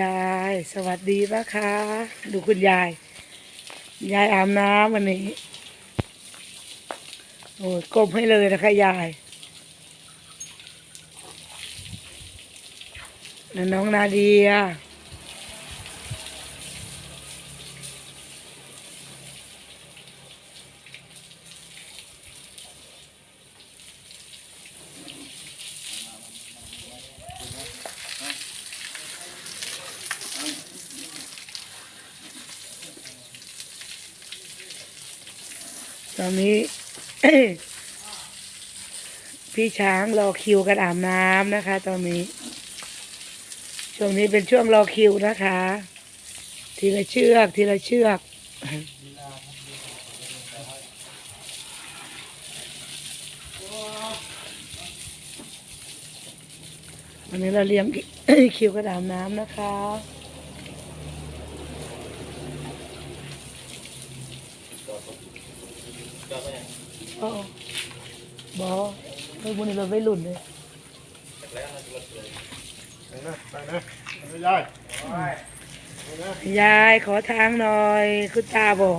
ยาย สวัสดีนะคะ ดูคุณยาย ยายอาบน้ำวันนี้ โอ้ยก้มให้เลยนะคะ ยายแล้วน้องนาเดีย อนนี้ พี่ช้างรอคิวกันอาบน้ำนะคะ ตอนนี้ ช่วงนี้เป็นช่วงรอคิวนะคะ ทีละเชือก ทีละเชือกวันนี้เราเลี้ยงคิวกันอาบน้ำนะคะ อ๋อบอไม่บุญเราไม่หลุนเลยไปนะไปนะไปยายยายขอทางหน่อย คุณตาบอก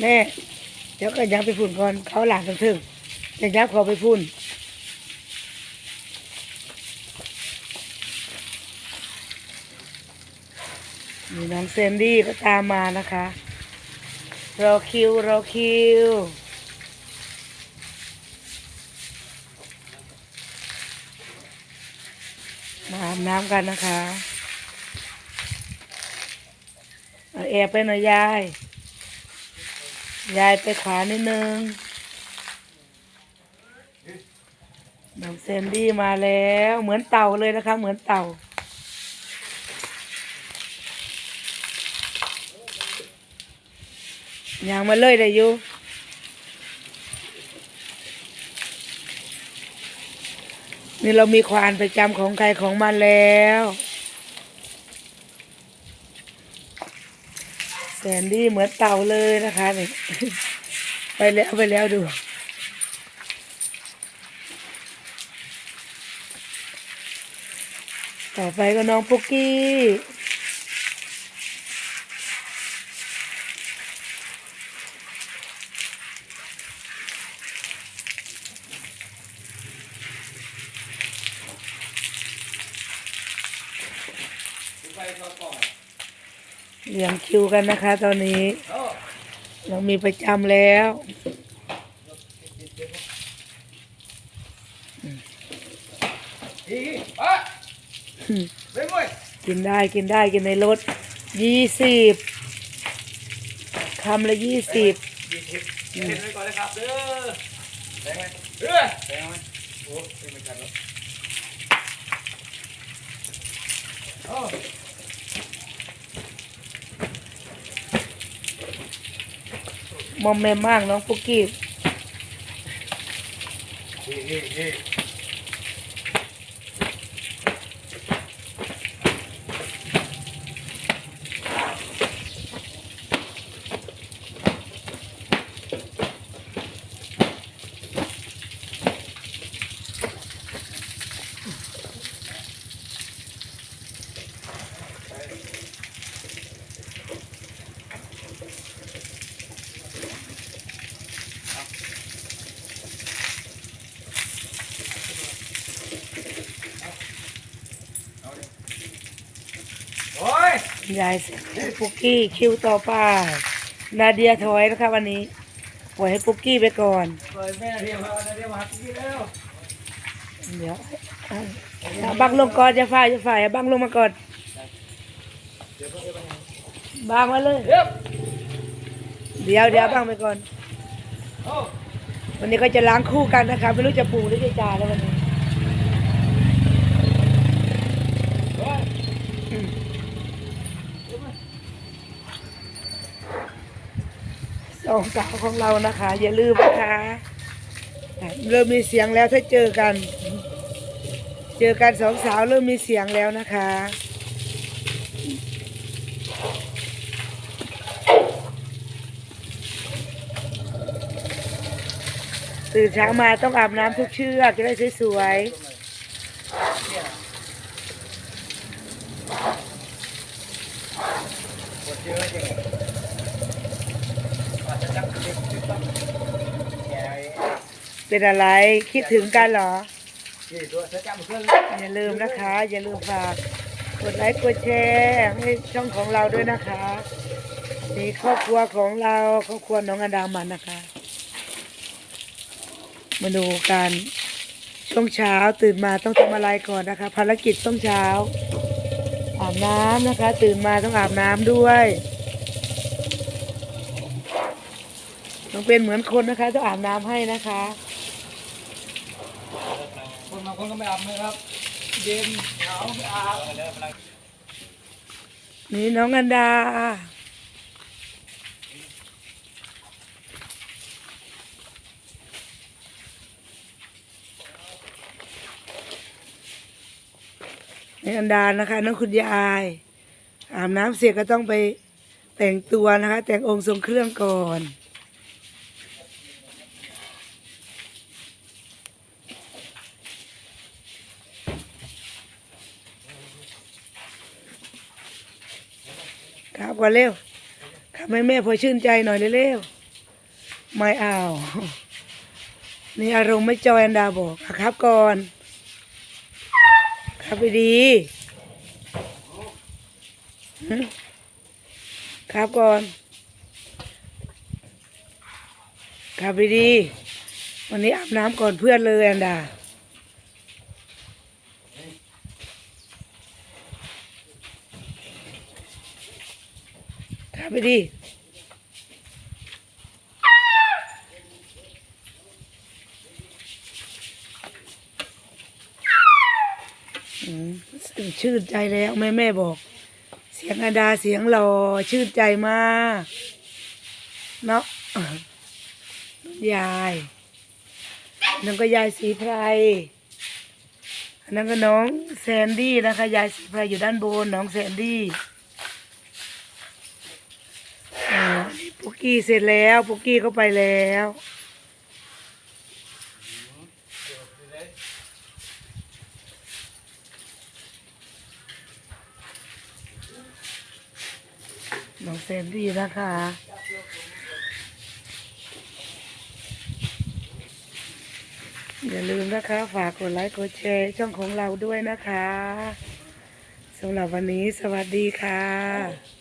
แม่เดี๋ยวก็ยังไปพุ่นก่อน เขาหลานกันถึงจะยับเขาไปพุ่นมีน้องเซนดี้ก็ตามมานะคะ รอคิว รอคิว มาอาบน้ำกันนะคะเอาแอบไปหน่อยยาย ยายไปขวานิดนึงน้องเซนดี้มาแล้ว เหมือนเต่าเลยนะคะ เหมือนเต่า ยังมาเลยได้อยู่ นี่เรามีควานประจำของใครของมันแล้วแสนดีเหมือนเต่าเลยนะคะนี่ไปแล้วไปแล้วดู ต่อไปก็น้องปุกกี้ เลี้ยงคิวกันนะคะ ตอนนี้ เรามีประจำแล้ว กินได้กินได้กินในรถยี่สิบคำละยี่สิบยี่สิบเห็นไว้ก่อนเลยครับเด้อ มอมแมมมากน้องปุกกี้นี่นี่นี่ ยายเสร็จแล้วปุกกี้คิวต่อไปนาเดียถอยนะคะวันนี้ปล่อยให้ปุกกี้ไปก่อนปล่อยแม่เรียกมาเรียกมาหาพี่แล้วเดี๋ยวเอาเอาบังลงก่อนจะฝ่ายจะฝ่ายเอาบังลงมาก่อนบังมาเลยเรียบเดี๋ยวเดี๋ยวบังไปก่อนโอ้วันนี้ก็จะล้างคู่กันนะคะ ไม่รู้จะปูหรือจะจ่าแล้ววันนี้ เฮ้ย อืมส องสาวของเรานะคะ อย่าลืมนะคะเริ่มมีเสียงแล้วถ้าเจอกัน เจอกันสองสาวเริ่มมีเสียงแล้วนะคะตื่นเช้ามาต้องอาบน้ำทุกเชือกจะได้สวยปวดเยอะจริงอาจจะจับเด็กที่ต้องแก ๆ เป็นอะไรคิดถึงกันเหรอที่ตัวจะจับเพื่อนอย่าลืมนะคะ อย่าลืมฝากกดไลค์กดแชร์ให้ช่องของเราด้วยนะคะนี่ครอบครัวของเราครอบครัวน้องอดามันนะคะ มาดูกันช่วงเช้าตื่นมาต้องทำอะไรก่อนนะคะ ภารกิจช่วงเช้า อาบน้ำนะคะ ตื่นมาต้องอาบน้ำด้วยต้องเป็นเหมือนคนนะคะ ต้องอาบน้ำให้นะคะคนบางคนก็ไม่อาบเลยครับ เย็นหนาวไม่อาบนี่น้องอันดา ในอันดานะคะน้องคุณยาย อาบน้ำเสร็จก็ต้องไปแต่งตัวนะคะ แต่งองค์ทรงเครื่องก่อน ครับก่อนเร็วครับให้แม่พอชื่นใจหน่อยเร็วๆไม่เอานี่อารมณ์ไม่จอยอันดาบอกครับก่อน ครับไปดีครับก่อนครับไปดี วันนี้อาบน้ำก่อนเพื่อนเลยอันดา ครับ ไปดีอืมชื่นใจแล้วแม่แม่บอก เสียงอาดาเสียงหล่อชื่นใจมากเนาะยายนั่นก็ยายสีไพรนนั้นก็น้องแซนดี้นะคะยายสีไพรอยู่ด้านบนน้องแซนดี้ ปุกกี้เสร็จแล้วปุกกี้ก็ไปแล้วน้องเซนดี้นะคะอย่าลืมนะคะ ฝากกดไลค์กดแชร์ช่องของเราด้วยนะคะสำหรับวันนี้สวัสดีค่ะ